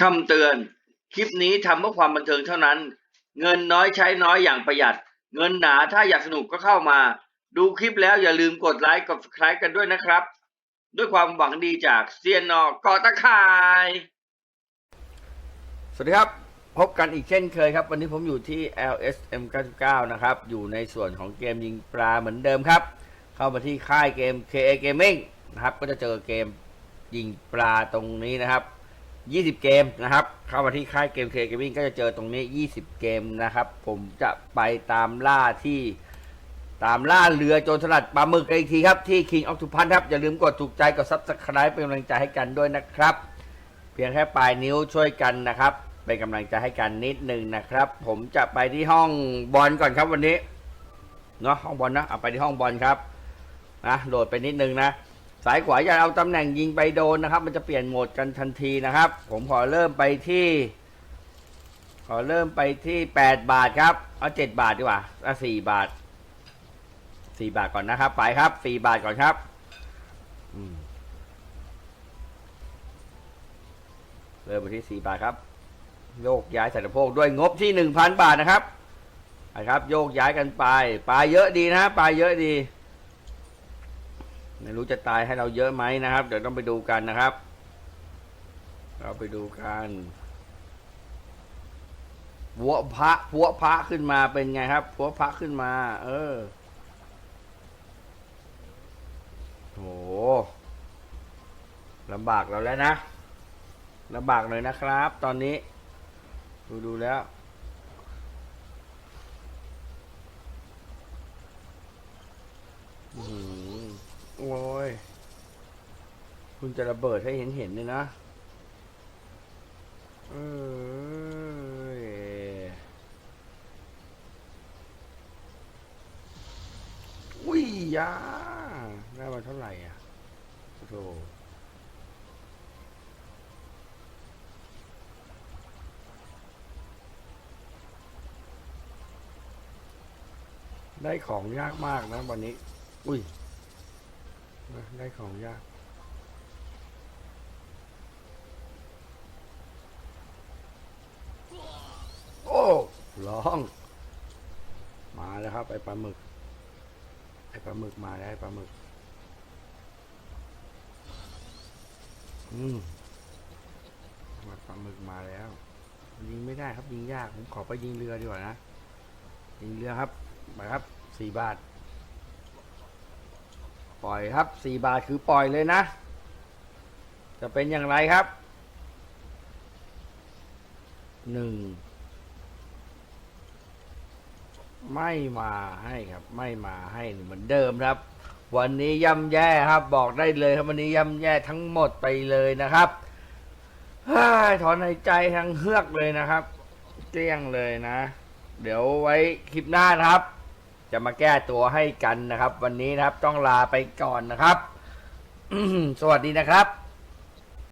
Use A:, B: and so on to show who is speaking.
A: คำเตือน คลิปนี้ทำเพื่อความบันเทิงเท่านั้น เงินน้อยใช้น้อยอย่างประหยัด เงินหนาถ้าอยากสนุกก็เข้ามา ดูคลิปแล้วอย่าลืมกดไลค์กด subscribe กันด้วยนะครับ ด้วยความหวังดีจากเซียนนอกอตะคาย สวัสดีครับ พบกันอีกเช่นเคยครับ วันนี้ผมอยู่ที่ LSM 99นะครับ อยู่ในส่วนของเกมยิงปลาเหมือนเดิมครับ เข้ามาที่ค่ายเกม KA Gaming นะครับ ก็จะเจอเกมยิงปลาตรงนี้นะครับ 20 เกมนะครับ เข้ามาที่ค่ายเกม KA Gaming ก็จะเจอตรงนี้ 20 เกมนะครับ ผมจะไปตามล่าที่ตามล่าเรือโจรสลัดปลาหมึกกันอีกทีครับ ที่ King of สุพรรณครับ อย่าลืมกดถูกใจกด Subscribe เป็นกำลังใจให้กันด้วยนะครับ เพียงแค่ปลายนิ้วช่วยกันนะครับ เป็นกำลังใจให้กันนิดนึงนะครับ ผมจะไปที่ห้องบอลก่อนครับวันนี้เนาะห้องบอลนะเอาไปที่ห้องบอลครับนะโหลดไปนิดนึงนะ สายขวาอย่าเอาตำแหน่งยิงไปโดนนะครับ มันจะเปลี่ยนโหมดกันทันทีนะครับ ผมขอเริ่มไปที่ ขอเริ่มไปที่แปดบาทครับเอาเจ็ดบาทดีกว่าเอาสี่บาทสี่บาทก่อนนะครับ ไปครับสี่บาทก่อนครับเริ่มไปที่ 4 บาทครับโยกย้ายส่สะโพกด้วยงบที่ 1,000 บาทนะครับไปครับ โยกย้ายกันไปปลาเยอะดีนะปลาเยอะดี ไม่รู้จะตายให้เราเยอะไหมนะครับ เดี๋ยวต้องไปดูกันนะครับ เราไปดูกันหัวพระหัวพระขึ้นมาเป็นไงครับหัวพระขึ้นมา เออโหลำบากเราแล้วนะลำบากหน่อยนะครับ ตอนนี้ ดูดูแล้ว อื้อหือโอ้ย คุณจะระเบิดให้เห็นเห็นเลยนะเอยอุ้ยยาได้มาเท่าไหร่อะโธ่ได้ของยากมากนะวันนี้ อุ้ย ได้ของยาก โอ้ ร้อง มาแล้วครับ ไอปลาหมึก ไอปลาหมึกมาแล้วไอปลาหมึก อืมมาปลาหมึกมาแล้ว ยิงไม่ได้ครับยิงยาก ผมขอไปยิงเรือดีกว่านะ ยิงเรือครับไปครับ สี่บาท ปล่อยครับ สี่บาทคือปล่อยเลยนะ จะเป็นอย่างไรครับ หนึ่ง ไม่มาให้ครับ ไม่มาให้เหมือนเดิมครับ วันนี้ย่ำแย่ครับ บอกได้เลยครับวันนี้ย่ำแย่ทั้งหมดไปเลยนะครับถอนหายใจทั้งเฮือกเลยนะครับเกลี้ยงเลยนะ เดี๋ยวไว้คลิปหน้านะครับ จะมาแก้ตัวให้กันนะครับ วันนี้นะครับต้องลาไปก่อนนะครับสวัสดีนะครับ